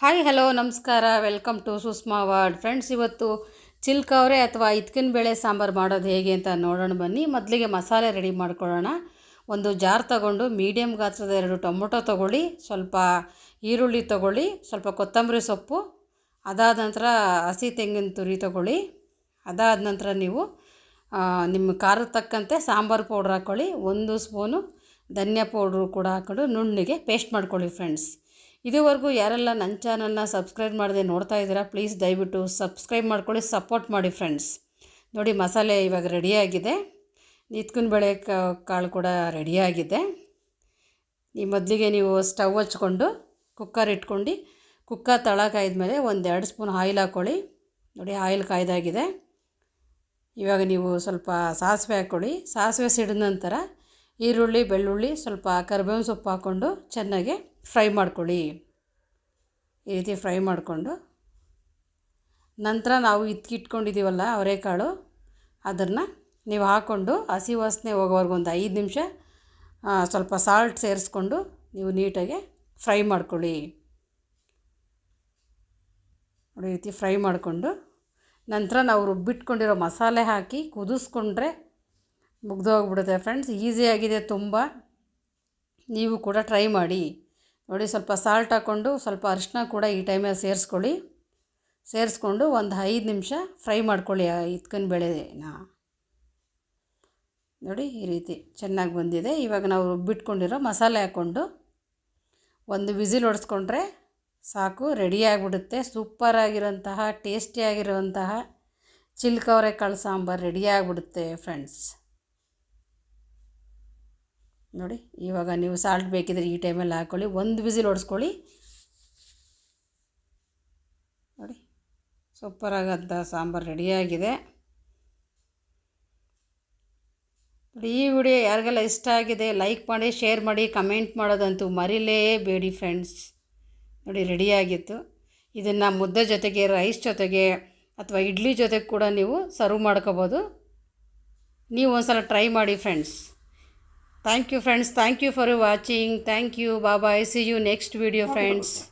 Hi hello ನಮಸ್ಕಾರ. Welcome to Sushma world friends ಇವತ್ತು ಚಿಲ್ಕವ್ರೆ ಅಥವಾ ಇತ್ಕಿನ ಬೇಳೆ ಸಾಂಬಾರು ಮಾಡೋದು ಹೇಗೆ ಅಂತ ನೋಡೋಣ ಬನ್ನಿ. ಮೊದಲಿಗೆ ಮಸಾಲೆ ರೆಡಿ ಮಾಡ್ಕೊಳ್ಳೋಣ. ಒಂದು ಜಾರ್ ತಗೊಂಡು ಮೀಡಿಯಮ್ ಗಾತ್ರದ ಎರಡು ಟೊಮೊಟೊ ತೊಗೊಳ್ಳಿ, ಸ್ವಲ್ಪ ಈರುಳ್ಳಿ ತೊಗೊಳ್ಳಿ, ಸ್ವಲ್ಪ ಕೊತ್ತಂಬರಿ ಸೊಪ್ಪು, ಅದಾದ ನಂತರ ಹಸಿ ತೆಂಗಿನ ತುರಿ ತೊಗೊಳ್ಳಿ. ಅದಾದ ನಂತರ ನೀವು ನಿಮ್ಮ ಖಾರದ ತಕ್ಕಂತೆ ಸಾಂಬಾರು ಪೌಡ್ರ್ ಹಾಕ್ಕೊಳ್ಳಿ ಒಂದು ಸ್ಪೂನು ಧನಿಯಾ ಪೌಡ್ರು ಕೂಡ ಹಾಕ್ಕೊಂಡು ನುಣ್ಣಗೆ ಪೇಸ್ಟ್ ಮಾಡ್ಕೊಳ್ಳಿ ಫ್ರೆಂಡ್ಸ್ ಇದುವರೆಗೂ ಯಾರೆಲ್ಲ ನನ್ನ ಚಾನಲ್ನ ಸಬ್ಸ್ಕ್ರೈಬ್ ಮಾಡದೆ ನೋಡ್ತಾ ಇದ್ದೀರಾ ಪ್ಲೀಸ್ ದಯವಿಟ್ಟು ಸಬ್ಸ್ಕ್ರೈಬ್ ಮಾಡ್ಕೊಳ್ಳಿ ಸಪೋರ್ಟ್ ಮಾಡಿ ಫ್ರೆಂಡ್ಸ್ ನೋಡಿ, ಮಸಾಲೆ ಇವಾಗ ರೆಡಿಯಾಗಿದೆ ನಿತ್ಕಿನ ಬೇಳೆ ಕಾಳು ಕೂಡ ರೆಡಿಯಾಗಿದೆ ಈ ಮೊದಲಿಗೆ ನೀವು ಸ್ಟವ್ ಹಚ್ಕೊಂಡು ಕುಕ್ಕರ್ ಇಟ್ಕೊಂಡು ಕುಕ್ಕರ್ ತಳ ಕಾಯ್ದ್ಮೇಲೆ ಒಂದು ಎರಡು ಸ್ಪೂನ್ ಆಯಿಲ್ ಹಾಕ್ಕೊಳ್ಳಿ ನೋಡಿ ಆಯಿಲ್ ಕಾಯ್ದಾಗಿದೆ. ಇವಾಗ ನೀವು ಸ್ವಲ್ಪ ಸಾಸಿವೆ ಹಾಕ್ಕೊಳ್ಳಿ ಸಾಸಿವೆ ಸಿಡಿದ ನಂತರ ಈರುಳ್ಳಿ, ಬೆಳ್ಳುಳ್ಳಿ ಸ್ವಲ್ಪ ಕರಿಬೇವಿನ ಸೊಪ್ಪು ಹಾಕ್ಕೊಂಡು ಚೆನ್ನಾಗಿ ಫ್ರೈ ಮಾಡ್ಕೊಳ್ಳಿ. ಈ ರೀತಿ ಫ್ರೈ ಮಾಡಿಕೊಂಡು ನಂತರ ನಾವು ಇಟ್ಕೊಂಡಿದ್ದೀವಲ್ಲ ಅವರೆಕಾಳು, ಅದನ್ನು ನೀವು ಹಾಕ್ಕೊಂಡು ಹಸಿ ವಾಸನೆ ಹೋಗೋವರೆಗೂ ಒಂದು ಐದು ನಿಮಿಷ ಸ್ವಲ್ಪ ಸಾಲ್ಟ್ ಸೇರಿಸ್ಕೊಂಡು ನೀವು ನೀಟಾಗಿ ಫ್ರೈ ಮಾಡ್ಕೊಳ್ಳಿ. ನೋಡಿ ರೀತಿ ಫ್ರೈ ಮಾಡಿಕೊಂಡು ನಂತರ ನಾವು ರುಬ್ಬಿಟ್ಕೊಂಡಿರೋ ಮಸಾಲೆ ಹಾಕಿ ಕುದಿಸ್ಕೊಂಡ್ರೆ ಮುಗ್ದೋಗ್ಬಿಡುತ್ತೆ ಫ್ರೆಂಡ್ಸ್. ಈಸಿಯಾಗಿದೆ ತುಂಬ. ನೀವು ಕೂಡ ಟ್ರೈ ಮಾಡಿ. ನೋಡಿ, ಸ್ವಲ್ಪ ಸಾಲ್ಟ್ ಹಾಕ್ಕೊಂಡು ಸ್ವಲ್ಪ ಅರಿಶಿನ ಕೂಡ ಈ ಟೈಮಲ್ಲಿ ಸೇರಿಸ್ಕೊಳ್ಳಿ. ಸೇರಿಸ್ಕೊಂಡು ಒಂದು ಐದು ನಿಮಿಷ ಫ್ರೈ ಮಾಡ್ಕೊಳ್ಳಿ ಆ ಇದ್ಕಿನ ಬೇಳೆನ. ನೋಡಿ, ಈ ರೀತಿ ಚೆನ್ನಾಗಿ ಬಂದಿದೆ. ಇವಾಗ ನಾವು ರುಬ್ಬಿಟ್ಕೊಂಡಿರೋ ಮಸಾಲೆ ಹಾಕ್ಕೊಂಡು ಒಂದು ವಿಸಿಲ್ ಹೊಡೆಸ್ಕೊಂಡ್ರೆ ಸಾಕು, ರೆಡಿ ಆಗಿಬಿಡುತ್ತೆ. ಸೂಪರಾಗಿರೋಂತಹ ಟೇಸ್ಟಿಯಾಗಿರುವಂತಹ ಚಿಲ್ಕವರೆ ಕಾಳು ಸಾಂಬಾರು ರೆಡಿ ಆಗಿಬಿಡುತ್ತೆ ಫ್ರೆಂಡ್ಸ್. ನೋಡಿ, ಇವಾಗ ನೀವು ಸಾಲ್ಟ್ ಬೇಕಿದ್ರೆ ಈ ಟೈಮಲ್ಲಿ ಹಾಕ್ಕೊಳ್ಳಿ ಒಂದು ವಿಸಿಲ್ ಹೊಡೆಸ್ಕೊಳ್ಳಿ ನೋಡಿ ಸೂಪರಾಗಂಥ ಸಾಂಬಾರು ರೆಡಿಯಾಗಿದೆ ನೋಡಿ, ಈ ವಿಡಿಯೋ ಯಾರಿಗೆಲ್ಲ ಇಷ್ಟ ಆಗಿದೆ ಲೈಕ್ ಮಾಡಿ ಶೇರ್ ಮಾಡಿ ಕಮೆಂಟ್ ಮಾಡೋದಂತೂ ಮರಿಲೇಬೇಡಿ ಫ್ರೆಂಡ್ಸ್ ನೋಡಿ ರೆಡಿಯಾಗಿತ್ತು ಇದನ್ನು ಮುದ್ದೆ ಜೊತೆಗೆ ರೈಸ್ ಜೊತೆಗೆ ಅಥವಾ ಇಡ್ಲಿ ಜೊತೆಗೆ ಕೂಡ ನೀವು ಸರ್ವ್ ಮಾಡ್ಕೋಬೋದು. ನೀವು ಒಂದ್ಸಲ ಟ್ರೈ ಮಾಡಿ friends thank you friends. Thank you for watching. Thank you. Bye bye see you next video friends.